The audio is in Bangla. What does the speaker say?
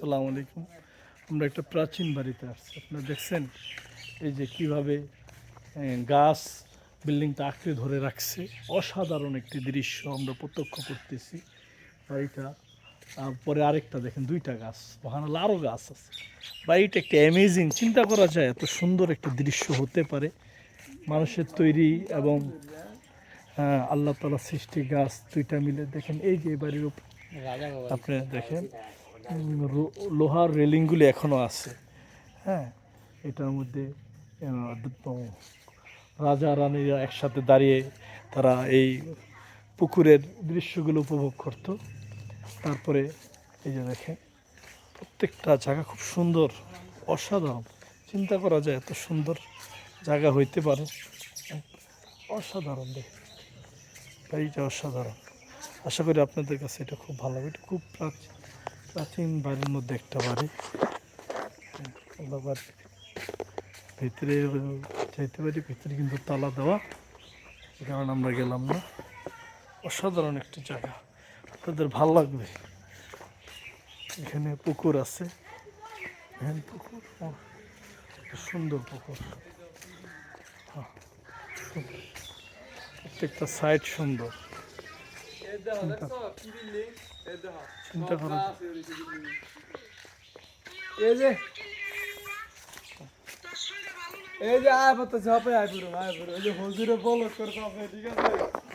আসসালামু আলাইকুম। আমরা একটা প্রাচীন বাড়িতে আসছি। আপনারা দেখছেন এই যে কীভাবে গাছ বিল্ডিংটা আঁকড়ে ধরে রাখছে। অসাধারণ একটি দৃশ্য আমরা প্রত্যক্ষ করতেছি। বাড়িটা পরে আরেকটা দেখেন দুইটা গাছ। ওখানে আরও গাছ আছে। বাড়িটা একটা অ্যামেজিং চিন্তা করা যায় এত সুন্দর একটা দৃশ্য হতে পারে। মানুষের তৈরি এবং আল্লাহ তালা সৃষ্টি গাছ দুইটা মিলে। দেখেন এই যে বাড়ির উপর আপনি দেখেন লোহার রেলিংগুলি এখনও আছে। হ্যাঁ এটার মধ্যে রাজা রানীরা একসাথে দাঁড়িয়ে তারা এই পুকুরের দৃশ্যগুলো উপভোগ করত। তারপরে এই যে দেখেন, প্রত্যেকটা জায়গা খুব সুন্দর, অসাধারণ। চিন্তা করা যায় এত সুন্দর জায়গা হইতে পারে। অসাধারণ দেখেন বাড়িটা অসাধারণ। আশা করি আপনাদের কাছে এটা খুব ভালো লাগবে। এটা খুব প্রাচীন। প্রাচীন বাড়ির মধ্যে একটা বাড়ি। আবার ভিতরে চাইতে পারি, ভিতরে কিন্তু তালা দেওয়া। কারণে আমরা গেলাম না। অসাধারণ একটি জায়গা। আপনাদের ভালো লাগবে। এখানে পুকুর আছে। এখানে পুকুর। সুন্দর পুকুর। হ্যাঁ। প্রত্যেকটা সাইড সুন্দর। চিন্তা করা। এই যে এই যে আয় পড়তে চাপে আয় পুরো আয় পুরো এই যে হজুরে বলো করতে হবে ঠিক আছে হ্যাঁ